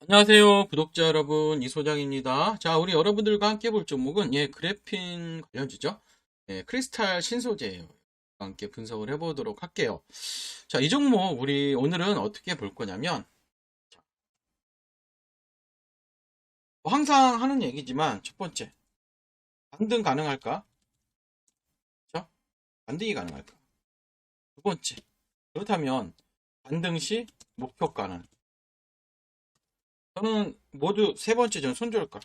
안녕하세요, 구독자 여러분. 이소장입니다. 자, 우리 여러분들과 함께 볼 종목은, 예, 그래핀 관련주죠. 예, 크리스탈 신소재예요. 함께 분석을 해보도록 할게요. 자, 이 종목, 우리 오늘은 어떻게 볼 거냐면, 자, 뭐 항상 하는 얘기지만, 첫 번째, 반등 가능할까? 그죠? 반등이 가능할까? 두 번째, 그렇다면, 반등 시 목표가는 저는 모두 세 번째 전 손절가.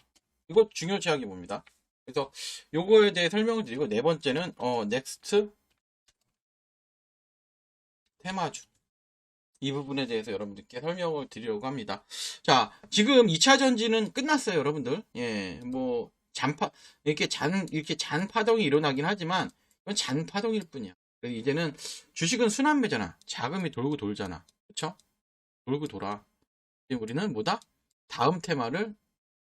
이거 중요시하게 봅니다. 그래서 요거에 대해 설명을 드리고 네 번째는 어 넥스트 테마주. 이 부분에 대해서 여러분들께 설명을 드리려고 합니다. 자, 지금 2차 전지는 끝났어요, 여러분들. 예, 뭐 잔파 이렇게 잔 이렇게 잔 파동이 일어나긴 하지만 이건 잔 파동일 뿐이야. 이제는 주식은 순환매잖아. 자금이 돌고 돌잖아. 그렇죠? 돌고 돌아. 우리는 뭐다? 다음 테마를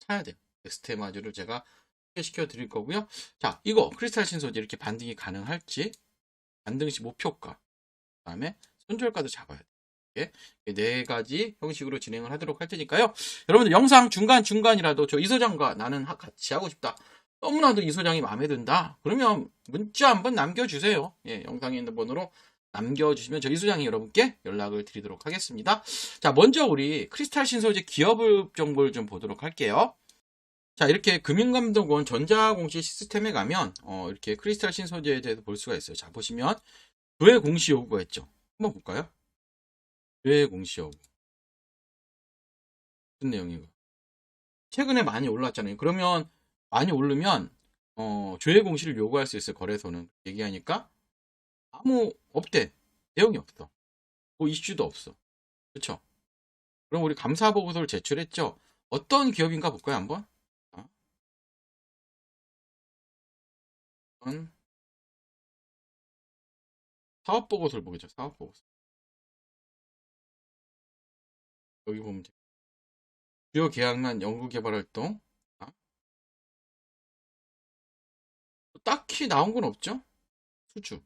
사야 돼요. 넥스트 테마주를 제가 소개시켜 드릴 거고요. 자, 이거 크리스탈 신소재 이렇게 반등이 가능할지, 반등 시 목표가, 그 다음에 손절가도 잡아야 돼요. 네 가지 형식으로 진행을 하도록 할 테니까요. 여러분들 영상 중간중간이라도 저 이소장과 나는 하- 같이 하고 싶다. 너무나도 이소장이 마음에 든다. 그러면 문자 한번 남겨주세요. 예, 영상에 있는 번호로 남겨주시면 저 이소장이 여러분께 연락을 드리도록 하겠습니다. 자, 먼저 우리 크리스탈 신소재 기업 정보를 좀 보도록 할게요. 자, 이렇게 금융감독원 전자공시 시스템에 가면, 어, 이렇게 크리스탈 신소재에 대해서 볼 수가 있어요. 자, 보시면, 교회 공시 요구가 있죠. 한번 볼까요? 교회 공시 요구. 무슨 내용이고? 최근에 많이 올랐잖아요. 그러면, 많이 오르면, 어, 조회 공시를 요구할 수 있어요. 거래소는. 얘기하니까, 아무, 없대. 내용이 없어. 뭐 이슈도 없어. 그쵸? 그럼 우리 감사 보고서를 제출했죠. 어떤 기업인가 볼까요, 한번? 어? 음, 사업 보고서를 보겠죠. 사업 보고서. 여기 보면 돼. 주요 계약난 연구개발 활동. 아? 딱히 나온 건 없죠? 수주.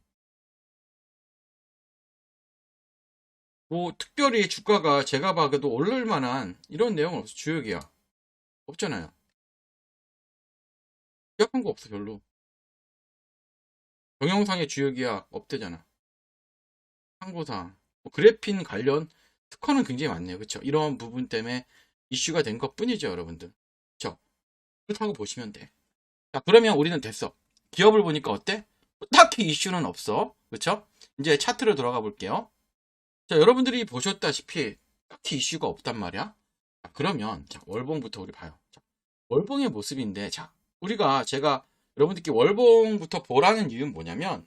뭐 특별히 주가가 제가 봐도 오를 만한 이런 내용은 없어. 계약. 없잖아요. 계약한 거 없어, 별로. 동영상의 계약 없대잖아. 참고사항. 뭐 그래핀 관련 특허는 굉장히 많네요. 그쵸? 이런 부분 때문에 이슈가 된 것 뿐이죠, 여러분들. 그쵸? 그렇다고 보시면 돼. 자, 그러면 우리는 됐어. 기업을 보니까 어때? 딱히 이슈는 없어. 그쵸? 이제 차트로 들어가 볼게요. 자, 여러분들이 보셨다시피 딱히 이슈가 없단 말이야. 자, 그러면 자, 월봉부터 우리 봐요. 자, 월봉의 모습인데 자, 우리가 제가 여러분들께 월봉부터 보라는 이유는 뭐냐면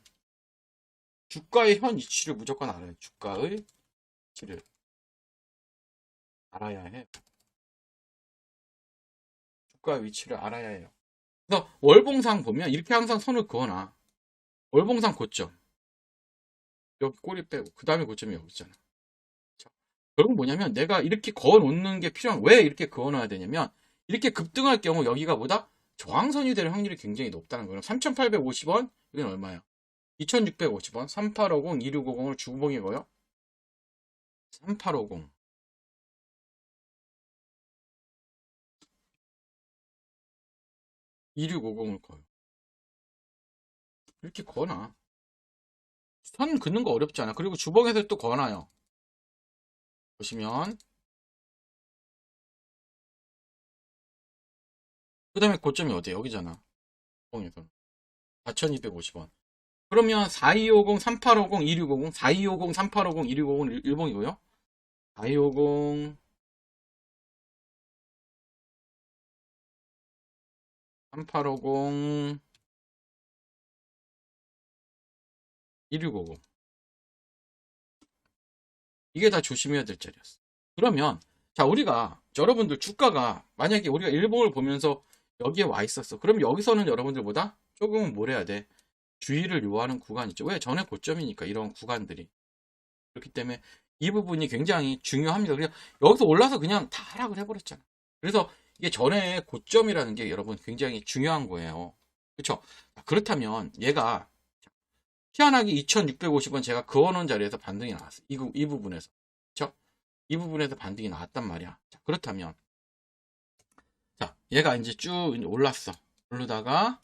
주가의 현 위치를 무조건 알아요. 주가의 위치를 알아야 해. 주가의 위치를 알아야 해요. 그래서 월봉상 보면 이렇게 항상 손을 그어놔. 월봉상 고점. 여기 꼬리 빼고 그 다음에 고점이 여기 있잖아. 자, 결국 뭐냐면 내가 이렇게 그어 놓는 게 필요한 왜 이렇게 그어 놔야 되냐면 이렇게 급등할 경우 여기가 보다 저항선이 될 확률이 굉장히 높다는 거예요. 3,850원 이건 얼마야? 2,650원 3850 2650을 주봉이고요. 3850 2650을 거요. 이렇게 거나 선 긋는 거 어렵지 않아. 그리고 주봉에서 또 거나요. 보시면 그 다음에 고점이 어디야? 여기잖아. 주봉에서 4,250원. 그러면 4250, 3850, 2650, 4250, 3850, 2650 일봉이고요. 4250, 3850, 1650. 이게 다 조심해야 될 자리였어. 그러면, 자, 우리가, 여러분들 주가가, 만약에 우리가 일봉을 보면서 여기에 와 있었어. 그럼 여기서는 여러분들보다 조금은 뭘 해야 돼? 주의를 요하는 구간 있죠. 왜? 전에 고점이니까, 이런 구간들이. 그렇기 때문에 이 부분이 굉장히 중요합니다. 그냥 여기서 올라서 그냥 다 하락을 해버렸잖아. 그래서 이게 전에 고점이라는 게 여러분 굉장히 중요한 거예요. 그렇죠? 그렇다면 얘가 희한하게 2,650원 제가 그어놓은 자리에서 반등이 나왔어요. 이, 부- 이 부분에서. 그쵸? 이 부분에서 반등이 나왔단 말이야. 자, 그렇다면 자, 얘가 이제 쭉 올랐어. 오르다가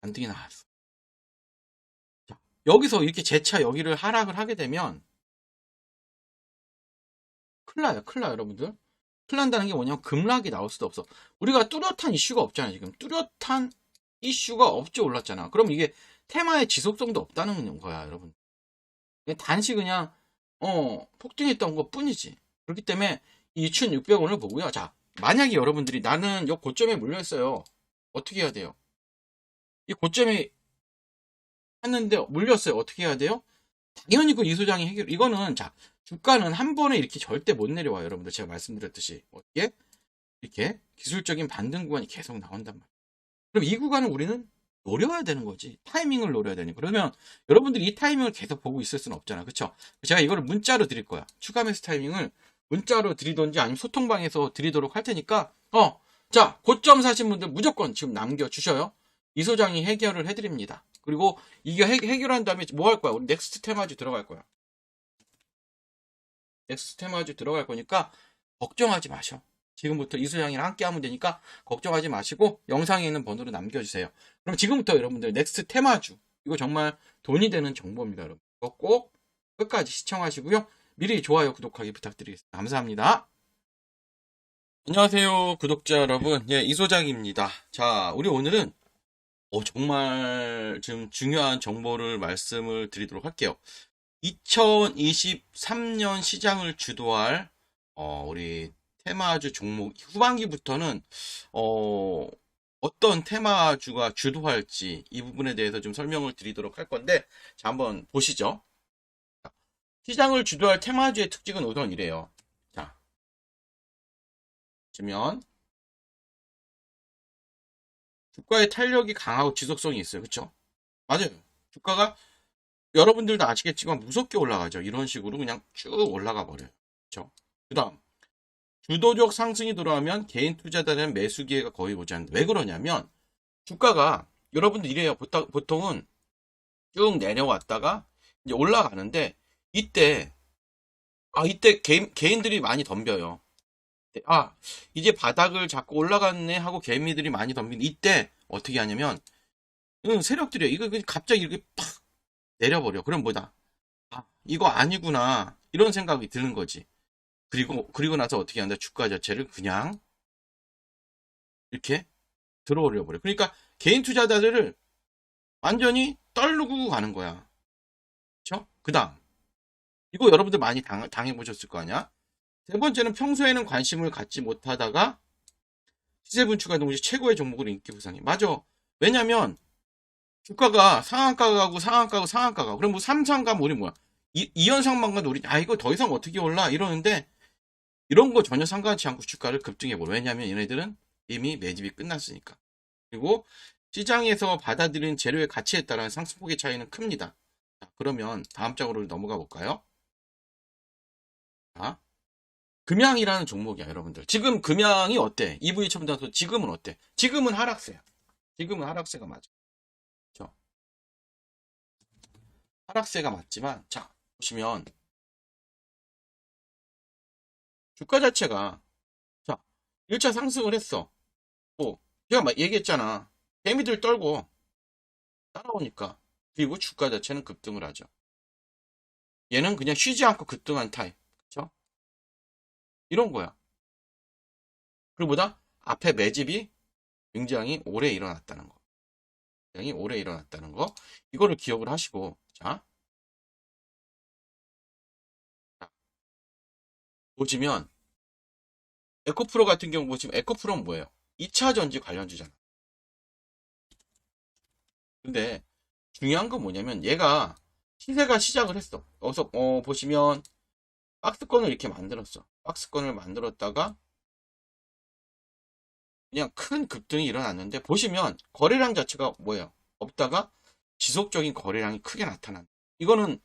반등이 나왔어. 자, 여기서 이렇게 재차 여기를 하락을 하게 되면 큰일 나요. 큰일 나요, 여러분들. 큰일 난다는 게 뭐냐면 급락이 나올 수도 없어. 우리가 뚜렷한 이슈가 없잖아, 지금. 뚜렷한 이슈가 없죠, 올랐잖아. 그럼 이게 테마의 지속성도 없다는 거야, 여러분. 단시 그냥, 어, 폭등했던 것 뿐이지. 그렇기 때문에 2600원을 보고요. 자, 만약에 여러분들이 나는 요 고점에 물렸어요. 어떻게 해야 돼요? 이 고점에 했는데 물렸어요. 어떻게 해야 돼요? 당연히 그 이소장이 해결, 이거는, 자, 주가는 한 번에 이렇게 절대 못 내려와 요. 여러분들 제가 말씀드렸듯이. 어떻게? 이렇게 기술적인 반등 구간이 계속 나온단 말이에요. 그럼 이 구간은 우리는 노려야 되는 거지. 타이밍을 노려야 되니. 그러면 여러분들이 이 타이밍을 계속 보고 있을 수는 없잖아. 그쵸? 제가 이거를 문자로 드릴 거야. 추가 매수 타이밍을 문자로 드리던지 아니면 소통방에서 드리도록 할 테니까, 어, 자, 고점 사신 분들 무조건 지금 남겨주셔요. 이 소장이 해결을 해드립니다. 그리고 이게 해, 해결한 다음에 뭐 할 거야? 우리 넥스트 테마주 들어갈 거야. 넥스트 테마주 들어갈 거니까 걱정하지 마셔. 지금부터 이소장이랑 함께 하면 되니까 걱정하지 마시고 영상에 있는 번호로 남겨주세요. 그럼 지금부터 여러분들 넥스트 테마주 이거 정말 돈이 되는 정보입니다, 여러분. 이거 꼭 끝까지 시청하시고요. 미리 좋아요, 구독하기 부탁드리겠습니다. 감사합니다. 안녕하세요, 구독자 여러분. 예, 이소장입니다. 자, 우리 오늘은 어, 정말 지금 중요한 정보를 말씀을 드리도록 할게요. 2023년 시장을 주도할 어, 우리 테마주 종목 후반기부터는 어, 어떤 테마주가 주도할지 이 부분에 대해서 좀 설명을 드리도록 할 건데 자 한번 보시죠. 시장을 주도할 테마주의 특징은 우선 이래요. 자, 보시면 주가의 탄력이 강하고 지속성이 있어요. 그쵸? 맞아요. 주가가 여러분들도 아시겠지만 무섭게 올라가죠. 이런 식으로 그냥 쭉 올라가 버려요. 그쵸? 그 다음 주도적 상승이 들어가면 개인 투자자들은 매수 기회가 거의 오지 않는다. 왜 그러냐면 주가가 여러분들 이래요. 보통은 쭉 내려왔다가 이제 올라가는데 이때 아 이때 개인, 개인들이 많이 덤벼요. 아 이제 바닥을 잡고 올라갔네 하고 개미들이 많이 덤빈 이때 어떻게 하냐면 세력들이 이거 갑자기 이렇게 팍 내려버려. 그럼 뭐다? 아 이거 아니구나 이런 생각이 드는 거지. 그리고 그리고 나서 어떻게 한다? 주가 자체를 그냥 이렇게 들어올려 버려. 그러니까 개인 투자자들을 완전히 떨르고 가는 거야. 그렇죠? 그다음 이거 여러분들 많이 당, 당해 보셨을 거 아니야? 세 번째는 평소에는 관심을 갖지 못하다가 시세 분출가 동시 최고의 종목으로 인기 부상해. 맞아. 왜냐면 주가가 상한가 가고 상한가 가고 상한가 가고 그럼 뭐 삼상가 뭐 우리 뭐야? 이, 이현상만 가도 우리 아 이거 더 이상 어떻게 올라 이러는데 이런 거 전혀 상관치 않고 주가를 급등해 버려. 왜냐면 얘네들은 이미 매집이 끝났으니까. 그리고 시장에서 받아들인 재료의 가치에 따른 상승폭의 차이는 큽니다. 자, 그러면 다음 장으로 넘어가 볼까요? 자, 금양이라는 종목이야, 여러분들. 지금 금양이 어때? EV 첨단소 지금은 어때? 지금은 하락세야. 지금은 하락세가 맞아. 그렇죠? 하락세가 맞지만, 자, 보시면 주가 자체가 자 1차 상승을 했어. 뭐 제가 막 얘기했잖아. 개미들 떨고 따라오니까 그리고 주가 자체는 급등을 하죠. 얘는 그냥 쉬지 않고 급등한 타입. 그쵸? 이런 거야. 그리고 보다 앞에 매집이 굉장히 오래 일어났다는 거. 굉장히 오래 일어났다는 거. 이거를 기억을 하시고 자 보시면 에코프로 같은 경우 보시면 에코프로는 뭐예요? 2차 전지 관련주잖아. 근데 중요한 건 뭐냐면 얘가 시세가 시작을 했어. 여기서 어, 보시면 박스권을 이렇게 만들었어. 박스권을 만들었다가 그냥 큰 급등이 일어났는데 보시면 거래량 자체가 뭐예요? 없다가 지속적인 거래량이 크게 나타난. 이거는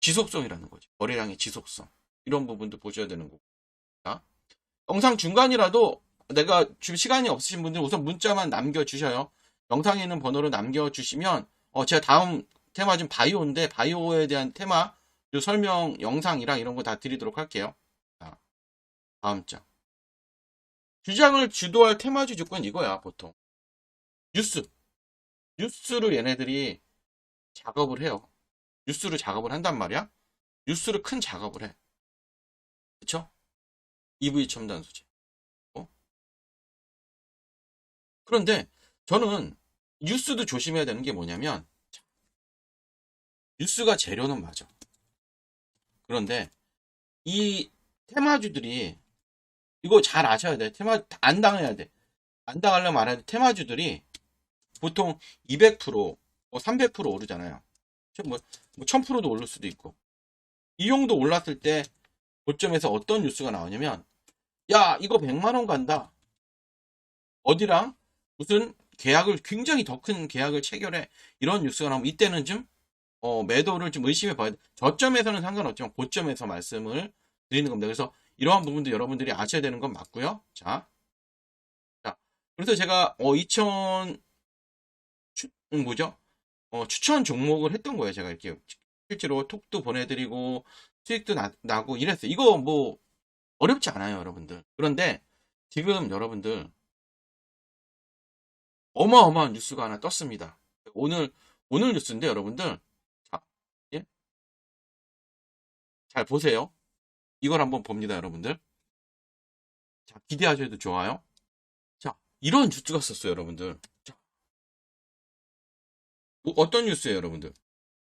지속성이라는 거지. 거래량의 지속성. 이런 부분도 보셔야 되는 거고. 자, 영상 중간이라도 내가 지금 시간이 없으신 분들 우선 문자만 남겨주셔요. 영상에 있는 번호를 남겨주시면 어, 제가 다음 테마 좀 바이오인데 바이오에 대한 테마 요 설명 영상이랑 이런 거 다 드리도록 할게요. 자, 다음 장. 주장을 주도할 테마주 조건 이거야, 보통. 뉴스. 뉴스를 얘네들이 작업을 해요. 뉴스를 작업을 한단 말이야. 뉴스를 큰 작업을 해. 그쵸? EV 첨단 소재. 어? 그런데 저는 뉴스도 조심해야 되는 게 뭐냐면 뉴스가 재료는 맞아. 그런데 이 테마주들이 이거 잘 아셔야 돼. 테마 안 당해야 돼. 안 당하려면 말해야 돼. 테마주들이 보통 200%, 뭐300% 오르잖아요. 뭐, 뭐 1000%도 오를 수도 있고. 이 정도 올랐을 때 고점에서 어떤 뉴스가 나오냐면 야 이거 100만원 간다. 어디랑 무슨 계약을 굉장히 더 큰 계약을 체결해 이런 뉴스가 나오면 이때는 좀 어, 매도를 좀 의심해 봐야 돼. 저점에서는 상관없지만 고점에서 말씀을 드리는 겁니다. 그래서 이러한 부분도 여러분들이 아셔야 되는 건 맞고요. 자, 자 그래서 제가 어 2000, 추, 음, 뭐죠? 어, 추천 종목을 했던 거예요. 제가 이렇게 실제로 톡도 보내드리고 수익도 나, 나고 이랬어요. 이거 뭐 어렵지 않아요, 여러분들. 그런데 지금 여러분들 어마어마한 뉴스가 하나 떴습니다. 오늘 오늘 뉴스인데 여러분들 자, 예? 잘 보세요. 이걸 한번 봅니다, 여러분들. 자, 기대하셔도 좋아요. 자, 이런 뉴스가 썼어요, 여러분들. 자, 뭐 어떤 뉴스예요, 여러분들?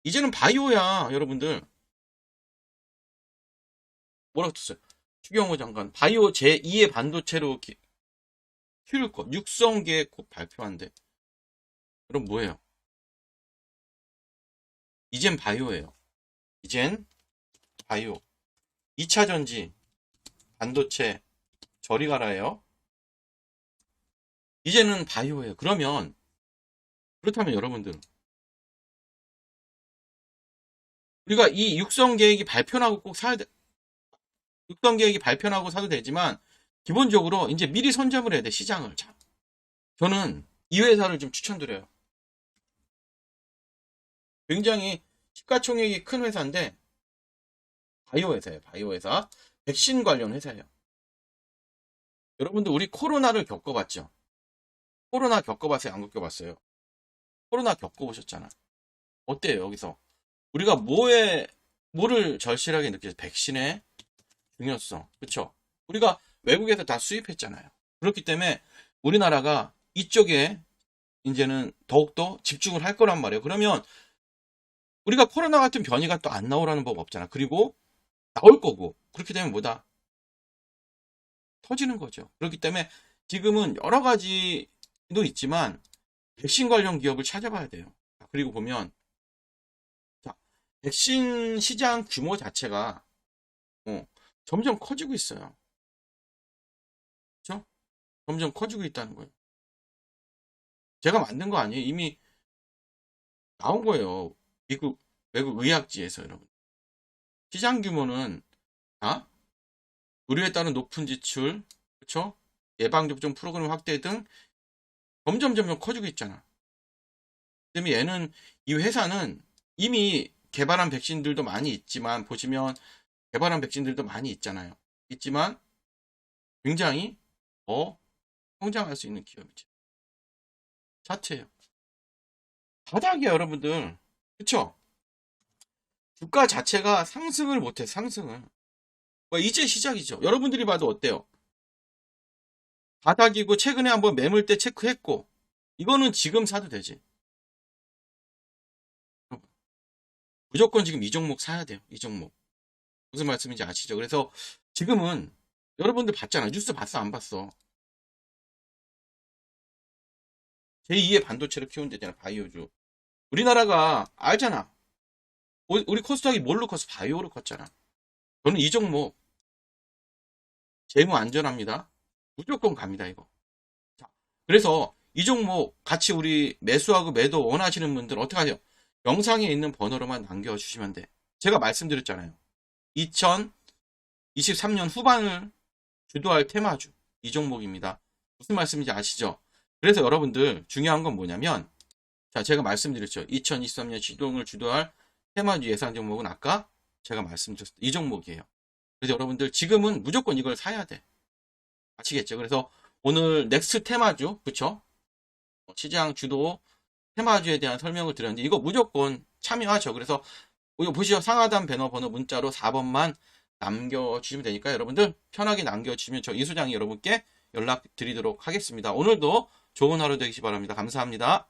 이제는 바이오야, 여러분들. 뭐라고 썼어요? 추경호 장관, 바이오 제2의 반도체로 기, 키울 것, 육성 계획 곧 발표한대. 그럼 뭐예요? 이젠 바이오예요. 이젠 바이오. 2차 전지, 반도체, 저리 가라예요. 이제는 바이오예요. 그러면 그렇다면 여러분들 우리가 이 육성 계획이 발표나고 꼭 사야 돼. 육성 계획이 발표나고 사도 되지만 기본적으로 이제 미리 선점을 해야 돼 시장을. 자, 저는 이 회사를 좀 추천드려요. 굉장히 시가총액이 큰 회사인데 바이오 회사예요. 바이오 회사. 백신 관련 회사예요. 여러분들 우리 코로나를 겪어봤죠? 코로나 겪어봤어요? 안 겪어봤어요? 코로나 겪어보셨잖아. 어때요, 여기서? 우리가 뭐에, 뭐를 절실하게 느끼죠? 백신의 중요성. 그쵸? 우리가 외국에서 다 수입했잖아요. 그렇기 때문에 우리나라가 이쪽에 이제는 더욱더 집중을 할 거란 말이에요. 그러면 우리가 코로나 같은 변이가 또 안 나오라는 법 없잖아. 그리고 나올 거고. 그렇기 때문에 뭐다? 터지는 거죠. 그렇기 때문에 지금은 여러 가지도 있지만 백신 관련 기업을 찾아봐야 돼요. 그리고 보면 자, 백신 시장 규모 자체가 어, 점점 커지고 있어요. 그렇죠? 점점 커지고 있다는 거예요. 제가 만든 거 아니에요. 이미 나온 거예요. 미국 외국 의학지에서 여러분. 시장 규모는 아? 의료에 따른 높은 지출, 그렇죠? 예방접종 프로그램 확대 등 점점 점점 커지고 있잖아. 때문에 얘는 이 회사는 이미 개발한 백신들도 많이 있지만 보시면 개발한 백신들도 많이 있잖아요. 있지만 굉장히 더 성장할 수 있는 기업이죠. 자체예요. 바닥이야 여러분들. 그쵸? 주가 자체가 상승을 못해 상승을. 뭐 이제 시작이죠. 여러분들이 봐도 어때요? 바닥이고 최근에 한번 매물대 체크했고 이거는 지금 사도 되지. 무조건 지금 이 종목 사야 돼요. 이 종목. 무슨 말씀인지 아시죠? 그래서 지금은 여러분들 봤잖아. 뉴스 봤어? 안 봤어? 제2의 반도체를 키운대잖아. 바이오주. 우리나라가 알잖아. 우리 코스닥이 뭘로 컸어? 바이오로 컸잖아. 저는 이 종목 재무 안전합니다. 무조건 갑니다, 이거. 자, 그래서 이 종목 같이 우리 매수하고 매도 원하시는 분들 어떻게 하세요? 영상에 있는 번호로만 남겨주시면 돼. 제가 말씀드렸잖아요. 2023년 후반을 주도할 테마주. 이 종목입니다. 무슨 말씀인지 아시죠? 그래서 여러분들 중요한 건 뭐냐면 자, 제가 말씀드렸죠. 2023년 시동을 주도할 테마주 예상 종목은 아까 제가 말씀드렸습니다. 이 종목이에요. 그래서 여러분들 지금은 무조건 이걸 사야 돼. 아시겠죠? 그래서 오늘 넥스 테마주, 그쵸? 어, 시장 주도 테마주에 대한 설명을 드렸는데 이거 무조건 참여하죠. 그래서 보시죠. 상하단 배너 번호 문자로 4번만 남겨주시면 되니까 여러분들 편하게 남겨주시면 저 이수장이 여러분께 연락 드리도록 하겠습니다. 오늘도 좋은 하루 되시기 바랍니다. 감사합니다.